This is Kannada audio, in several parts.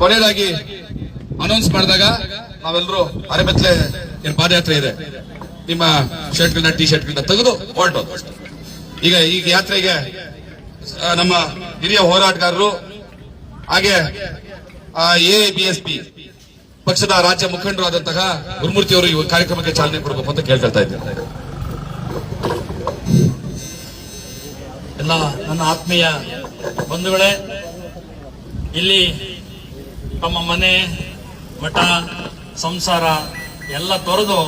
ಕೊನೆಯದಾಗಿ ಅನೌನ್ಸ್ ಮಾಡಿದಾಗ ನಾವೆಲ್ಲರೂ ಅರೆಮೆತ್ಲೆ ಏನ್ ಪಾದಯಾತ್ರೆ ಇದೆ. ನಿಮ್ಮ ಶರ್ಟ್ಗಳನ್ನ ಟಿ ಶರ್ಟ್ಗಳನ್ನ ತೆಗೆದು ಹೊರಟೋದು ಈಗ ಈಗ ಯಾತ್ರೆಗೆ ನಮ್ಮ ಹಿರಿಯ ಹೋರಾಟಗಾರರು ಹಾಗೆ ಎ ಬಿ ಎಸ್ ಪಿ ಪಕ್ಷದ ರಾಜ್ಯ ಮುಖಂಡರು ಆದಂತಹ ಗುರುಮೂರ್ತಿ ಅವರು ಈ ಕಾರ್ಯಕ್ರಮಕ್ಕೆ ಚಾಲನೆ ಕೊಡಬೇಕು ಅಂತ ಕೇಳ್ತಾ ಇದ್ದೇನೆ. ಎಲ್ಲ ನನ್ನ ಆತ್ಮೀಯ ಬಂಧುಗಳೇ, ಇಲ್ಲಿ ತಮ್ಮ ಮನೆ, ಮಠ, ಸಂಸಾರ ಎಲ್ಲ ತೊರೆದು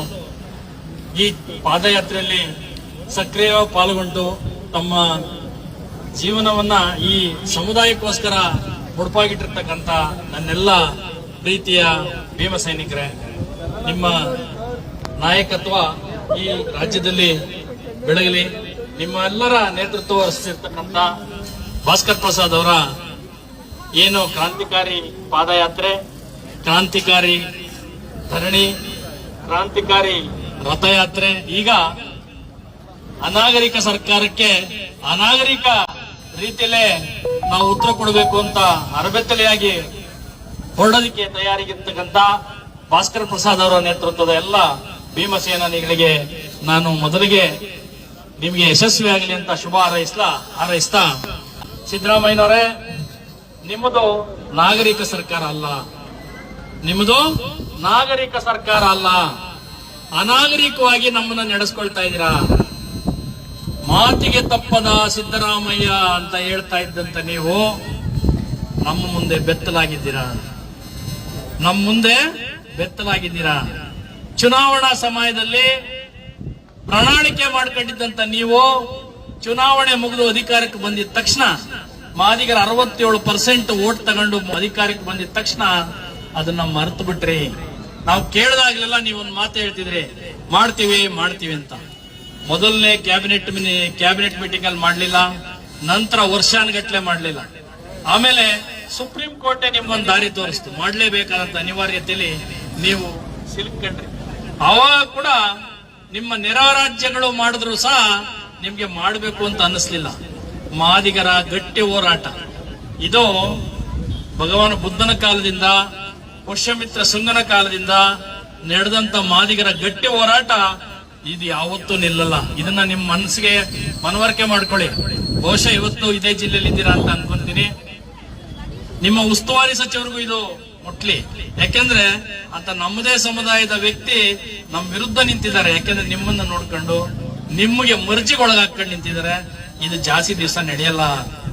ಈ ಪಾದಯಾತ್ರೆಯಲ್ಲಿ ಸಕ್ರಿಯವಾಗಿ ಪಾಲ್ಗೊಂಡು ತಮ್ಮ ಜೀವನವನ್ನ ಈ ಸಮುದಾಯಕ್ಕೋಸ್ಕರ ಮುಡುಪಾಗಿಟ್ಟಿರ್ತಕ್ಕಂಥ ನನ್ನೆಲ್ಲ ಪ್ರೀತಿಯ ಭೀಮ ಸೈನಿಕರೇ, ನಿಮ್ಮ ನಾಯಕತ್ವ ಈ ರಾಜ್ಯದಲ್ಲಿ ಬೆಳಗಲಿ. ನಿಮ್ಮ ಎಲ್ಲರ ನೇತೃತ್ವ ವಹಿಸಿರ್ತಕ್ಕಂಥ ಭಾಸ್ಕರ್ ಪ್ರಸಾದ್ ಅವರ ಏನು ಕ್ರಾಂತಿಕಾರಿ ಪಾದಯಾತ್ರೆ, ಕ್ರಾಂತಿಕಾರಿ ಧರಣಿ, ಕ್ರಾಂತಿಕಾರಿ ರಥಯಾತ್ರೆ, ಈಗ ಅನಾಗರಿಕ ಸರ್ಕಾರಕ್ಕೆ ಅನಾಗರಿಕ ರೀತಿಯಲ್ಲೇ ನಾವು ಉತ್ತರ ಕೊಡಬೇಕು ಅಂತ ಅರಬೆತ್ತಲೆಯಾಗಿ ಹೊರಡೋದಕ್ಕೆ ತಯಾರಿಗಿರ್ತಕ್ಕಂಥ ಭಾಸ್ಕರ್ ಪ್ರಸಾದ್ ಅವರ ನೇತೃತ್ವದ ಎಲ್ಲ ಭೀಮಸೇನಾನಿಗಳಿಗೆ ನಾನು ಮೊದಲಿಗೆ ನಿಮಗೆ ಯಶಸ್ವಿ ಆಗಲಿ ಅಂತ ಶುಭ ಹಾರೈಸ್ಲಾ ಹಾರೈಸ್ತಾ ಸಿದ್ದರಾಮಯ್ಯನವರೇ ನಿಮ್ಮದು ನಾಗರಿಕ ಸರ್ಕಾರ ಅಲ್ಲ. ನಿಮ್ಮದು ನಾಗರಿಕ ಸರ್ಕಾರ ಅಲ್ಲ. ಅನಾಗರಿಕವಾಗಿ ನಮ್ಮನ್ನ ನಡೆಸ್ಕೊಳ್ತಾ ಇದ್ದೀರಾ? ಮಾತಿಗೆ ತಪ್ಪದ ಸಿದ್ದರಾಮಯ್ಯ ಅಂತ ಹೇಳ್ತಾ ಇದ್ದಂತ ನೀವು ನಮ್ಮ ಮುಂದೆ ಬೆತ್ತಲಾಗಿದ್ದೀರಾ? ನಮ್ಮ ಮುಂದೆ ಬೆತ್ತಲಾಗಿದ್ದೀರಾ? ಚುನಾವಣಾ ಸಮಯದಲ್ಲಿ ಪ್ರಣಾಳಿಕೆ ಮಾಡ್ಕೊಂಡಿದ್ದಂತ ನೀವು ಚುನಾವಣೆ ಮುಗಿದು ಅಧಿಕಾರಕ್ಕೆ ಬಂದಿದ ತಕ್ಷಣ ಮಾದಿಗರ ಅರವತ್ತೇಳು ಪರ್ಸೆಂಟ್ ಓಟ್ ತಗೊಂಡು ಅಧಿಕಾರಕ್ಕೆ ಬಂದಿದ ತಕ್ಷಣ ಅದನ್ನ ಮರೆತು ಬಿಟ್ರಿ. ನಾವು ಕೇಳಿದಾಗಲೆಲ್ಲ ನೀವು ಒಂದು ಮಾತು ಹೇಳ್ತಿದ್ರಿ, ಮಾಡ್ತೀವಿ ಮಾಡ್ತೀವಿ ಅಂತ. ಮೊದಲನೇ ಕ್ಯಾಬಿನೆಟ್ ಕ್ಯಾಬಿನೆಟ್ ಮೀಟಿಂಗ್ ಅಲ್ಲಿ ಮಾಡ್ಲಿಲ್ಲ, ನಂತರ ವರ್ಷಾನುಗಟ್ಲೆ ಮಾಡಲಿಲ್ಲ. ಆಮೇಲೆ ಸುಪ್ರೀಂ ಕೋರ್ಟೇ ನಿಮ್ಗೊಂದು ದಾರಿ ತೋರಿಸ್ತು. ಮಾಡಲೇಬೇಕಾದಂತ ಅನಿವಾರ್ಯತೆಯಲ್ಲಿ ನೀವು ಸಿಲುಕೊಂಡ್ರಿ ಅವಾಗ ಕೂಡ ನಿಮ್ಮ ನೆರ ರಾಜ್ಯಗಳು ಮಾಡಿದ್ರು ಸಹ ನಿಮ್ಗೆ ಮಾಡಬೇಕು ಅಂತ ಅನ್ನಿಸ್ಲಿಲ್ಲ. ಮಾದಿಗರ ಗಟ್ಟಿ ಹೋರಾಟ. ಇದು ಭಗವಾನ್ ಬುದ್ಧನ ಕಾಲದಿಂದ, ಪುಷ್ಯಮಿತ್ರ ಶೃಂಗನ ಕಾಲದಿಂದ ನಡೆದಂತ ಮಾದಿಗರ ಗಟ್ಟಿ ಹೋರಾಟ ಇದು ಯಾವತ್ತೂ ನಿಲ್ಲಲ್ಲ. ಇದನ್ನ ನಿಮ್ಮ ಮನಸ್ಸಿಗೆ ಮನವರಿಕೆ ಮಾಡ್ಕೊಳ್ಳಿ. ಬಹುಶಃ ಇವತ್ತು ಇದೇ ಜಿಲ್ಲೆಯಲ್ಲಿ ಇದ್ದೀರಾ ಅಂತ ಅನ್ಕೊಂತೀನಿ. ನಿಮ್ಮ ಉಸ್ತುವಾರಿ ಸಚಿವರಿಗೂ ಇದು ಮುಟ್ಲಿ. ಯಾಕೆಂದ್ರೆ ಅಂತ ನಮ್ಮದೇ ಸಮುದಾಯದ ವ್ಯಕ್ತಿ ನಮ್ಮ ವಿರುದ್ಧ ನಿಂತಿದ್ದಾರೆ. ಯಾಕೆಂದ್ರೆ ನಿಮ್ಮನ್ನ ನೋಡ್ಕೊಂಡು, ನಿಮಗೆ ಮರ್ಜಿಗೊಳಗಾಕೊಂಡು ನಿಂತಿದ್ದಾರೆ. ಇದು ಜಾಸ್ತಿ ದಿವಸ ನಡೆಯಲ್ಲ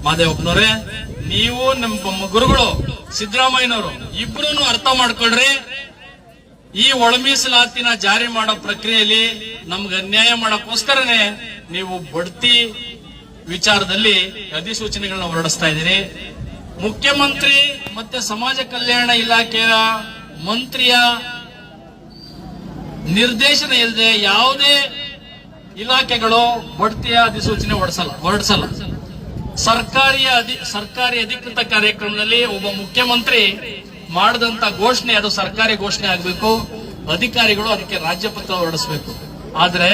ಮಾದೇವಪ್ಪನವ್ರೆ ನೀವು ನಮ್ಮ ಗುರುಗಳು, ಸಿದ್ದರಾಮಯ್ಯನವರು ಇಬ್ರು ಅರ್ಥ ಮಾಡ್ಕೊಳ್ರಿ. ಈ ಒಳ ಮೀಸಲಾತಿನ ಜಾರಿ ಮಾಡೋ ಪ್ರಕ್ರಿಯೆಯಲ್ಲಿ ನಮ್ಗೆ ಅನ್ಯಾಯ ಮಾಡಕ್ಕೋಸ್ಕರನೇ ನೀವು ಬಡ್ತಿ ವಿಚಾರದಲ್ಲಿ ಅಧಿಸೂಚನೆಗಳನ್ನ ಹೊರಡಿಸ್ತಾ ಇದ್ದೀರಿ. ಮುಖ್ಯಮಂತ್ರಿ ಮತ್ತೆ ಸಮಾಜ ಕಲ್ಯಾಣ ಇಲಾಖೆಯ ಮಂತ್ರಿಯ ನಿರ್ದೇಶನ ಇಲ್ಲದೆ ಯಾವುದೇ ಇಲಾಖೆಗಳು ಬಡ್ತಿಯ ಅಧಿಸೂಚನೆ ಹೊರಡಿಸಲ್ಲ ಹೊರಡಿಸಲ್ಲ. ಸರ್ಕಾರಿ ಅಧಿ ಸರ್ಕಾರಿ ಅಧಿಕೃತ ಕಾರ್ಯಕ್ರಮದಲ್ಲಿ ಒಬ್ಬ ಮುಖ್ಯಮಂತ್ರಿ ಮಾಡಿದಂತ ಘೋಷಣೆ, ಅದು ಸರ್ಕಾರಿ ಘೋಷಣೆ ಆಗಬೇಕು. ಅಧಿಕಾರಿಗಳು ಅದಕ್ಕೆ ರಾಜ್ಯಪತ್ರ ಹೊರಡಿಸಬೇಕು. ಆದ್ರೆ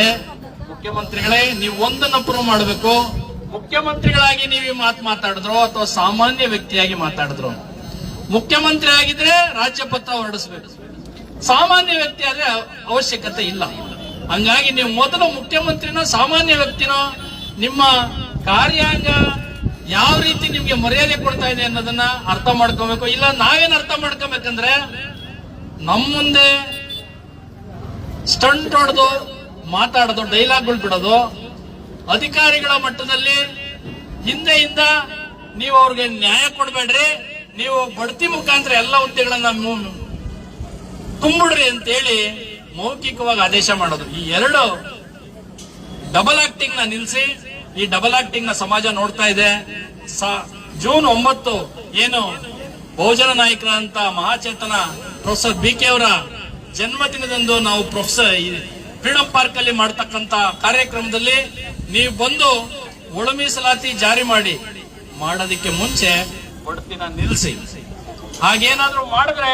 ಮುಖ್ಯಮಂತ್ರಿಗಳೇ, ನೀವು ಒಂದನ್ನ ಪ್ರೂವ್ ಮಾಡಬೇಕು. ಮುಖ್ಯಮಂತ್ರಿಗಳಾಗಿ ನೀವು ಈ ಮಾತು ಮಾತಾಡಿದ್ರು ಅಥವಾ ಸಾಮಾನ್ಯ ವ್ಯಕ್ತಿಯಾಗಿ ಮಾತಾಡಿದ್ರು, ಮುಖ್ಯಮಂತ್ರಿ ಆಗಿದ್ರೆ ರಾಜ್ಯಪತ್ರ ಹೊರಡಿಸಬೇಕು. ಸಾಮಾನ್ಯ ವ್ಯಕ್ತಿ ಆದ್ರೆ ಅವಶ್ಯಕತೆ ಇಲ್ಲ. ಹಂಗಾಗಿ ನೀವು ಮೊದಲು ಮುಖ್ಯಮಂತ್ರಿನ, ಸಾಮಾನ್ಯ ವ್ಯಕ್ತಿನೋ, ನಿಮ್ಮ ಕಾರ್ಯಾಂಗ ಯಾವ ರೀತಿ ನಿಮ್ಗೆ ಮರ್ಯಾದೆ ಕೊಡ್ತಾ ಇದೆ ಅನ್ನೋದನ್ನ ಅರ್ಥ ಮಾಡ್ಕೋಬೇಕು. ಇಲ್ಲ, ನಾವೇನ್ ಅರ್ಥ ಮಾಡ್ಕೋಬೇಕಂದ್ರೆ ನಮ್ಮ ಮುಂದೆ ಸ್ಟಂಟ್ ಹೊಡೆದು ಮಾತಾಡೋದು, ಡೈಲಾಗ್ಗಳು ಬಿಡೋದು, ಅಧಿಕಾರಿಗಳ ಮಟ್ಟದಲ್ಲಿ ಹಿಂದೆಯಿಂದ ನೀವು ಅವ್ರಿಗೆ ನ್ಯಾಯ ಕೊಡಬೇಡ್ರಿ, ನೀವು ಬಡ್ತಿ ಮುಖಾಂತರ ಎಲ್ಲ ಹುದ್ದೆಗಳನ್ನ ತುಂಬಿಡ್ರಿ ಅಂತೇಳಿ ಮೌಖಿಕವಾಗಿ ಆದೇಶ ಮಾಡೋದು. ಈ ಎರಡು ಡಬಲ್ ಆಕ್ಟಿಂಗ್ನ ನಿಲ್ಸಿ, ಈ ಡಬಲ್ ಆಕ್ಟಿಂಗ್ನ ಸಮಾಜ ನೋಡ್ತಾ ಇದೆ. ಜೂನ್ ಒಂಬತ್ತು ಏನು ಬಹುಜನ ನಾಯಕರಂತ ಮಹಾಚೇತನ ಪ್ರೊಫೆಸರ್ ಬಿ ಕೆ ಅವರ ಜನ್ಮದಿನದಂದು ನಾವು ಪ್ರೊಫೆಸರ್ ಫ್ರೀಡಂ ಪಾರ್ಕ್ ಅಲ್ಲಿ ಮಾಡ್ತಕ್ಕಂತ ಕಾರ್ಯಕ್ರಮದಲ್ಲಿ ನೀವು ಬಂದು ಒಳ ಮೀಸಲಾತಿ ಜಾರಿ ಮಾಡಿ ಮಾಡೋದಕ್ಕೆ ಮುಂಚೆ ಬಡತಿನ ನಿಲ್ಲಿಸಿ ಹಾಗೇನಾದ್ರೂ ಮಾಡಿದ್ರೆ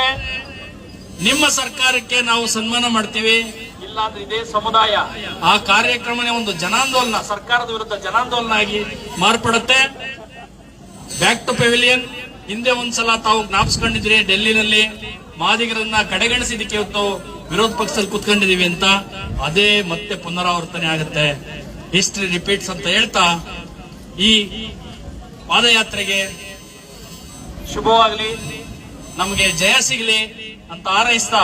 ನಿಮ್ಮ ಸರ್ಕಾರಕ್ಕೆ ನಾವು ಸನ್ಮಾನ ಮಾಡ್ತೀವಿ. ಇಲ್ಲಾಂದ್ರೆ ಇದೇ ಸಮುದಾಯ. ಆ ಕಾರ್ಯಕ್ರಮನೇ ಒಂದು ಜನಾಂದೋಲನ ಸರ್ಕಾರದ ವಿರುದ್ಧ ಜನಾಂದೋಲನ ಆಗಿ ಮಾರ್ಪಡುತ್ತೆ. ಬ್ಯಾಕ್ ಟು ಪೆವಿಲಿಯನ್ ಹಿಂದೆ ಒಂದ್ಸಲ ತಾವು ಜ್ಞಾಪಿಸ್ಕೊಂಡಿದ್ರಿ ಡೆಲ್ಲಿನಲ್ಲಿ ಮಾದಿಗರನ್ನ ಕಡೆಗಣಿಸಿದಕ್ಕೆ ಇವತ್ತು ವಿರೋಧ ಪಕ್ಷದಲ್ಲಿ ಕುತ್ಕೊಂಡಿದೀವಿ ಅಂತ. ಅದೇ ಮತ್ತೆ ಪುನರಾವರ್ತನೆ ಆಗುತ್ತೆ. ಹಿಸ್ಟ್ರಿ ರಿಪೀಟ್ಸ್ ಅಂತ ಹೇಳ್ತಾ ಈ ಪಾದಯಾತ್ರೆಗೆ ಶುಭವಾಗಲಿ. ನಮಗೆ ಜಯ ಸಿಗಲಿ. ಅಂತ ಆರೈಸ್ತಾ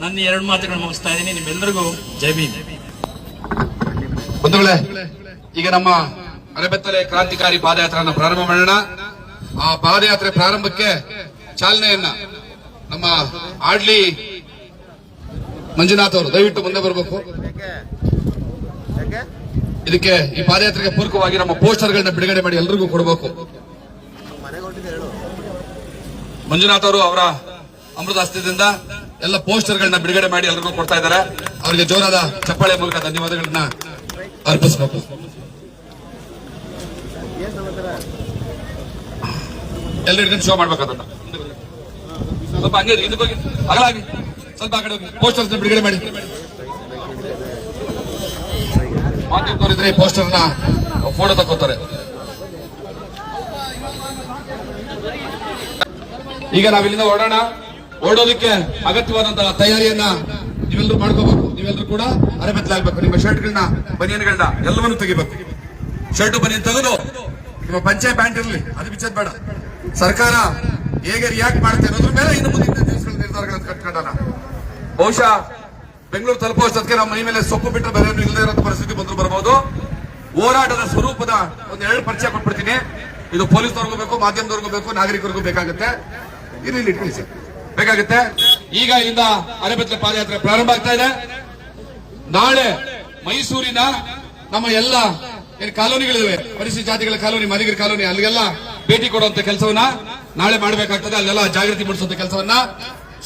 ನನ್ನ ಎರಡು ಮಾತುಗಳನ್ನು ಮುಗಿಸ್ತಾ ಇದ್ದೀನಿ. ನಿಮ್ಮೆಲ್ಲರಿಗೂ ಜೈ ಭೀಮ್. ಬಂಧುಗಳೇ ಈಗ ನಮ್ಮ ಅರೆಬೆತ್ತಲೆ ಕ್ರಾಂತಿಕಾರಿ ಪಾದಯಾತ್ರೆಯನ್ನು ಪ್ರಾರಂಭ ಮಾಡೋಣ. ಆ ಪಾದಯಾತ್ರೆ ಪ್ರಾರಂಭಕ್ಕೆ ಚಾಲನೆಯನ್ನ ನಮ್ಮ ಆಡ್ಲಿ ಮಂಜುನಾಥ್ ಅವರು ದಯವಿಟ್ಟು ಮುಂದೆ ಬರಬೇಕು. ಇದಕ್ಕೆ ಈ ಪಾದಯಾತ್ರೆಗೆ ಪೂರಕವಾಗಿ ನಮ್ಮ ಪೋಸ್ಟರ್ಗಳನ್ನ ಬಿಡುಗಡೆ ಮಾಡಿ ಎಲ್ರಿಗೂ ಕೊಡಬೇಕು. ಮಂಜುನಾಥ್ ಅವರು ಅವರ ಅಮೃತಾಸ್ತ್ರದಿಂದ ಎಲ್ಲ ಪೋಸ್ಟರ್ಗಳನ್ನ ಬಿಡುಗಡೆ ಮಾಡಿ ಎಲ್ಲರಿಗೂ ಕೊಡ್ತಾ ಇದ್ದಾರೆ. ಅವರಿಗೆ ಜೋರಾದ ಚಪ್ಪಾಳೆ ಮೂಲಕ ಧನ್ಯವಾದಗಳನ್ನ ಅರ್ಪಿಸಬೇಕು. ಎಲ್ಲರಿಗೂ ಶೋ ಮಾಡ್ಬೇಕಾದ ಸ್ವಲ್ಪ ಹಂಗೆ ಅಗಲಾಗಿ ಸ್ವಲ್ಪ ಆ ಕಡೆ ಹೋಗಿ. ಬಿಡುಗಡೆ ಮಾಡಿ. ಮಾಧ್ಯಮದವರಿದ್ರೆ ಈ ಪೋಸ್ಟರ್ನ ಫೋಟೋ ತಕ್ಕೋತಾರೆ. ಈಗ ನಾವಿಲ್ಲಿಂದ ಓಡೋಣ. ಓಡೋದಕ್ಕೆ ಅಗತ್ಯವಾದಂತಹ ತಯಾರಿಯನ್ನ ನೀವೆಲ್ಲರೂ ಮಾಡ್ಕೋಬೇಕು. ನೀವೆಲ್ಲರೂ ಕೂಡ ಅರೆಬೆತ್ತಲಾಗಬೇಕು. ನಿಮ್ಮ ಶರ್ಟ್ಗಳನ್ನ, ಬನಿಯನ್ಗಳನ್ನ ಎಲ್ಲವನ್ನು ತೆಗಿಬೇಕು. ಶರ್ಟ್, ಬನಿಯನ್ ತೆಗೆದು ನಿಮ್ಮ ಪಂಚೆ ಪ್ಯಾಂಟ್ ಇರಲಿ, ಅದು ಬಿಚ್ಚದ್ ಬೇಡ. ಸರ್ಕಾರ ಹೇಗೆ ರಿಯಾಕ್ಟ್ ಮಾಡುತ್ತೆ ಅನ್ನೋದ್ರ ಮೇಲೆ ಇನ್ನು ಮುಂದಿನ ದಿವಸಗಳ ನಿರ್ಧಾರಗಳನ್ನು ಕಟ್ಕೊಂಡಲ್ಲ. ಬಹುಶಃ ಬೆಂಗಳೂರು ತಲುಪುವಷ್ಟೊತ್ತಿಗೆ ನಮ್ಮ ಮನೆ ಮೇಲೆ ಸೊಪ್ಪು ಬಿಟ್ಟರೆ ಬೇರೆ ಇಲ್ಲದೇ ಇರೋ ಪರಿಸ್ಥಿತಿ ಬಂದ್ರು ಬರಬಹುದು ಹೋರಾಟದ ಸ್ವರೂಪದ ಒಂದು ಎರಡು ಪರಿಚಯ ಕೊಟ್ಬಿಡ್ತೀನಿ. ಇದು ಪೊಲೀಸ್ನವ್ರಿಗೂ ಬೇಕು, ಮಾಧ್ಯಮದವ್ರಿಗೂ ಬೇಕು, ನಾಗರಿಕರಿಗೂ ಬೇಕಾಗುತ್ತೆ. ಇಲ್ಲಿ ಇಟ್ಕೊಳ್ಳಿ ಸರ್ ಬೇಕಾಗುತ್ತೆ. ಈಗ ಇಲ್ಲಿಂದ ಅರೆಬೆತ್ತಲೆ ಪಾದಯಾತ್ರೆ ಪ್ರಾರಂಭ ಆಗ್ತಾ ಇದೆ. ನಾಳೆ ಮೈಸೂರಿನ ನಮ್ಮ ಎಲ್ಲ ಏನು ಕಾಲೋನಿಗಳಿವೆ ಪರಿಸಿ ಜಾತಿಗಳ ಕಾಲೋನಿ ಮದಿಗರ ಕಾಲೋನಿ, ಅಲ್ಲಿಗೆಲ್ಲ ಭೇಟಿ ಕೊಡುವಂತ ಕೆಲಸವನ್ನ ನಾಳೆ ಮಾಡಬೇಕಾಗ್ತದೆ. ಅಲ್ಲೆಲ್ಲ ಜಾಗೃತಿ ಮೂಡಿಸುವಂತ ಕೆಲಸವನ್ನ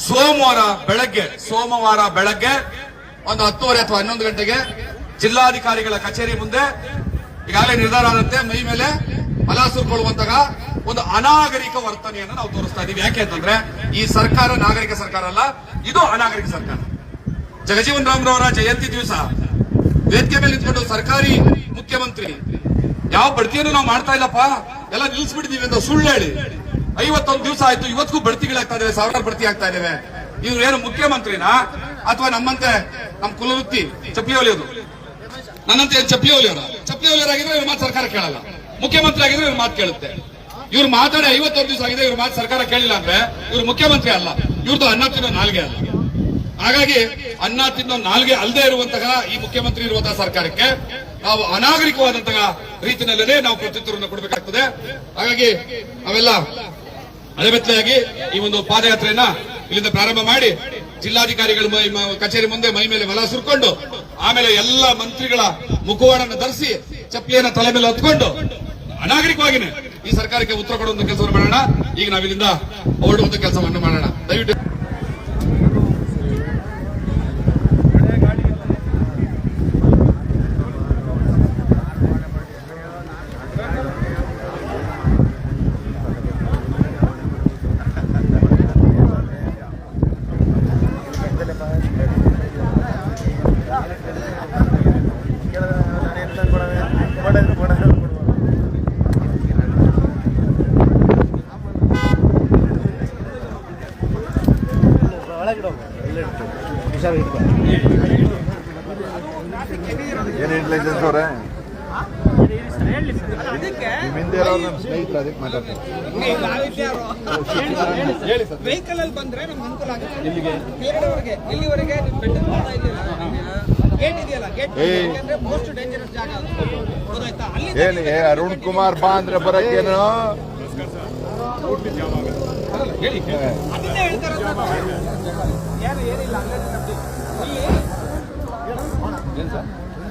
ಸೋಮವಾರ ಬೆಳಗ್ಗೆ ಸೋಮವಾರ ಬೆಳಗ್ಗೆ ಒಂದು ಹತ್ತುವರೆ ಅಥವಾ ಹನ್ನೊಂದು ಗಂಟೆಗೆ ಜಿಲ್ಲಾಧಿಕಾರಿಗಳ ಕಚೇರಿ ಮುಂದೆ ಈಗಾಗಲೇ ನಿರ್ಧಾರ ಆದಂತೆ ಮೈ ಮೇಲೆ ಮಲ ಸುರ್ಕೊಳ್ಳುವಂತಹ ಒಂದು ಅನಾಗರಿಕ ವರ್ತನೆಯನ್ನು ನಾವು ತೋರಿಸ್ತಾ ಇದೀವಿ. ಯಾಕೆ ಅಂತಂದ್ರೆ, ಈ ಸರ್ಕಾರ ನಾಗರಿಕ ಸರ್ಕಾರ ಅಲ್ಲ, ಇದು ಅನಾಗರಿಕ ಸರ್ಕಾರ. ಜಗಜೀವನ್ ರಾಮ್ರವರ ಜಯಂತಿ ದಿವಸ, ವೇದಿಕೆ ಮೇಲೆ ನಿಂತ್ಕೊಂಡು ಸರ್ಕಾರಿ ಮುಖ್ಯಮಂತ್ರಿ, ಯಾವ ಬಡ್ತಿಯನ್ನು ನಾವು ಮಾಡ್ತಾ ಇಲ್ಲಪ್ಪ? ಎಲ್ಲ ನಿಲ್ಸ್ಬಿಟ್ಟಿದೀವಿ ಅಂತ ಸುಳ್ಳು ಹೇಳಿ. ಐವತ್ತೊಂದು ದಿವಸ ಆಯ್ತು, ಇವತ್ತಿಗೂ ಬಡ್ತಿಗಳಾಗ್ತಾ ಇದಾವೆ, ಸಾವಿರಾರು ಬಡ್ತಿ ಆಗ್ತಾ ಇದಾವೆ. ಇವ್ರು ಏನು ಮುಖ್ಯಮಂತ್ರಿನಾ? ಅಥವಾ ನಮ್ಮಂತೆ ನಮ್ಮ ಕುಲವೃತ್ತಿ ಚಪ್ಪಲಿ ಹೊಲಿಯೋದು ನನ್ನಂತೆ ಚಪ್ಪಲಿ ಹೊಲಿಯೋರ ಚಪ್ಪಲಿ ಇವ್ರ ಮಾತು ಸರ್ಕಾರ ಕೇಳಲ್ಲ. ಮುಖ್ಯಮಂತ್ರಿ ಆಗಿದ್ರೆ ಇವ್ರ ಮಾತು ಕೇಳುತ್ತೆ. ಇವ್ರು ಮಾತಾಡಿ ಐವತ್ತೊಂದು ದಿವಸ ಆಗಿದೆ, ಇವ್ರ ಮಾತು ಸರ್ಕಾರ ಕೇಳಿಲ್ಲ ಅಂದ್ರೆ ಇವ್ರು ಮುಖ್ಯಮಂತ್ರಿ ಅಲ್ಲ. ಇವ್ರದ್ದು ಅನ್ನ ತಿನ್ನೋ ನಾಲ್ಗೆ ಅಲ್ಲ. ಹಾಗಾಗಿ ಅನ್ನ ತಿನ್ನೋ ನಾಲ್ಗೆ ಅಲ್ಲದೆ ಇರುವಂತಹ ಈ ಮುಖ್ಯಮಂತ್ರಿ ಇರುವಂತಹ ಸರ್ಕಾರಕ್ಕೆ ನಾವು ಅನಾಗರಿಕವಾದಂತಹ ರೀತಿಯಲ್ಲೇ ನಾವು ಪ್ರತ್ಯುತ್ತರವನ್ನು ಕೊಡಬೇಕಾಗ್ತದೆ. ಹಾಗಾಗಿ ನಾವೆಲ್ಲ ಅಲೆಬೆತ್ತಲೆಯಾಗಿ ಈ ಒಂದು ಪಾದಯಾತ್ರೆಯನ್ನ ಇಲ್ಲಿಂದ ಪ್ರಾರಂಭ ಮಾಡಿ ಜಿಲ್ಲಾಧಿಕಾರಿಗಳ ಕಚೇರಿ ಮುಂದೆ ಮೈ ಮೇಲೆ ಮಲ ಸುರ್ಕೊಂಡು ಆಮೇಲೆ ಎಲ್ಲ ಮಂತ್ರಿಗಳ ಮುಖವಾಡನ್ನು ಧರಿಸಿ ಚಪ್ಪಲಿಯನ್ನ ತಲೆ ಮೇಲೆ ಹೊತ್ಕೊಂಡು ಅನಾಗರಿಕವಾಗಿನೇ ಈ ಸರ್ಕಾರಕ್ಕೆ ಉತ್ತರ ಕೊಡುವಂತ ಕೆಲಸವನ್ನು ಮಾಡೋಣ. ಈಗ ನಾವಿಲ್ಲಿಂದ ಹೊರಡುವಂತ ಕೆಲಸವನ್ನು ಮಾಡೋಣ. ದಯವಿಟ್ಟು ಲೈಸೆನ್ಸ್ ಅವ್ರೆ? ಹಿಂದೆ ನಮ್ಮ ಸ್ನೇಹಿತರು ಅದಕ್ಕೆ ಮಾತಾಡ್ತಾರೆ ವೆಹಿಕಲ್ ಅಲ್ಲಿ ಬಂದ್ರೆ ನಮ್ಗೆ ಅನುಕೂಲ ಆಗುತ್ತೆ. ಇಲ್ಲಿಗೆ ಬೇರೆಯವರೆಗೆ. ಇಲ್ಲಿವರೆಗೆ ನಿಮ್ ಬೆಟ್ಟ ಬರ್ತಾ ಇದೆಯಲ್ಲ ಗೇಟ್ ಇದೆಯಲ್ಲ ಗೇಟ್ ಏ. ಅಂದ್ರೆ ಮೋಸ್ಟ್ ಡೇಂಜರಸ್ ಜಾಗ ಅದು. ಗೊತ್ತಾಯ್ತಾ? ಅಲ್ಲಿ ಏನು ಅರುಣ್ ಕುಮಾರ್ ಬಾ ಅಂದ್ರೆ ಬರಕ್ಕೇನು?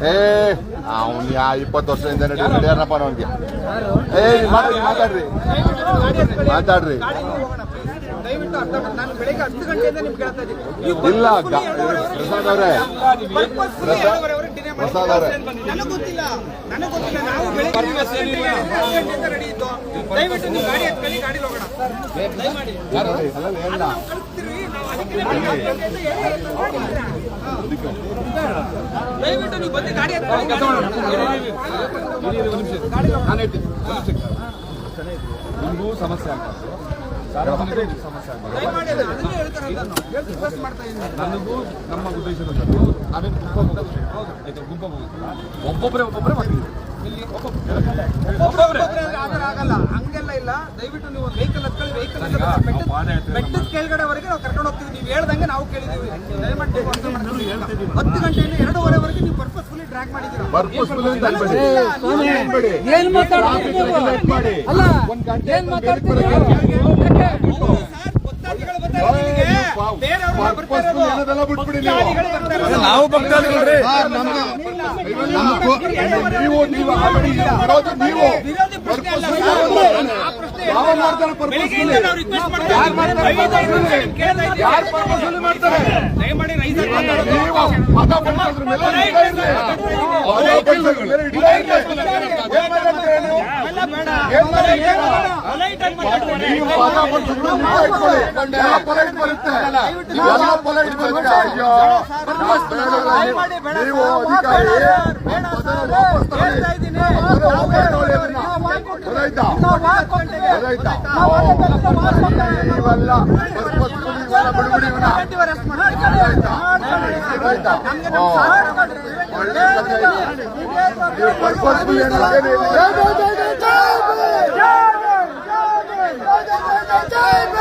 ಏ, ಅವ್ನು ಯಾ ಇಪ್ಪತ್ತು ವರ್ಷದಿಂದ ನಡಿ ನಡಿಯಾರಪ್ಪ ಅವನಿಗೆ. ಏ ಮಾತಾಡ್ರಿ ಮಾತಾಡ್ರಿ. ಮಾತಾಡ್ರಿ. ಇಲ್ಲ ಪ್ರಸಾದ್ ಅವರೇ. ಪ್ರಸಾದ್-. ನನಗೆ ಗೊತ್ತಿಲ್ಲ. ನನಗೆ ಗೊತ್ತಿಲ್ಲ. ನಾವು ಬೆಳಿಗ್ಗೆ ದಯವಿಟ್ಟು ನೀವು ಗಾಡಿ ನಾವು ಅದಕ್ಕೆ ದಯವಿಟ್ಟು ನೀವು ಗಾಡಿ ನಾನು ಹೇಳ್ತೀನಿ ನಿಮಗೂ ಸಮಸ್ಯೆ ಆಗ್ತದೆ ಸಾರ್ವಜನಿಕರಿಗೆ ಸಮಸ್ಯೆ ನನಗೂ ನಮ್ಮ ಉದ್ದೇಶದ ಒಬ್ಬೊಬ್ಬರೇ ಒಬ್ಬೊಬ್ಬರೇ ಇಲ್ಲಿ ಆಗಲ್ಲ. ಹಂಗೆಲ್ಲ ಇಲ್ಲ. ದಯವಿಟ್ಟು ನೀವು ಒಂದು ವೆಹಿಕಲ್ ಹತ್ಕೊಳ್ಳಿ. ವೆಹಿಕಲ್ ಬೆಟ್ಟದ ಕೆಳಗಡೆವರೆಗೆ ನಾವು ಕರ್ಕೊಂಡು ಹೋಗ್ತೀವಿ. ನೀವು ಹೇಳ್ದಂಗೆ ನಾವು ಕೇಳಿದ್ದೀವಿ. ದಯಮಾಡಿ ಹತ್ತು ಗಂಟೆಯಿಂದ ಎರಡೂವರೆವರೆಗೆ ನೀವು ಪರ್ಪಸ್ಫುಲ್ಲಿ ಡ್ರ್ಯಾಗ್ ಮಾಡಿದ್ದೀರಾ? ಏನ್ ಅಲ್ಲ ಏನ್ ಮಾತಾಡ್ತೀರಿ? ನಾವು ಭಕ್ತಾದಿಗಳ್ರಿ. ನೀವು ಮಾಡ್ತಾರೆ ಮತ ನೀವು ಅಧಿಕಾರಿ ಇವೆಲ್ಲ ಒಳ್ಳೆ Hey!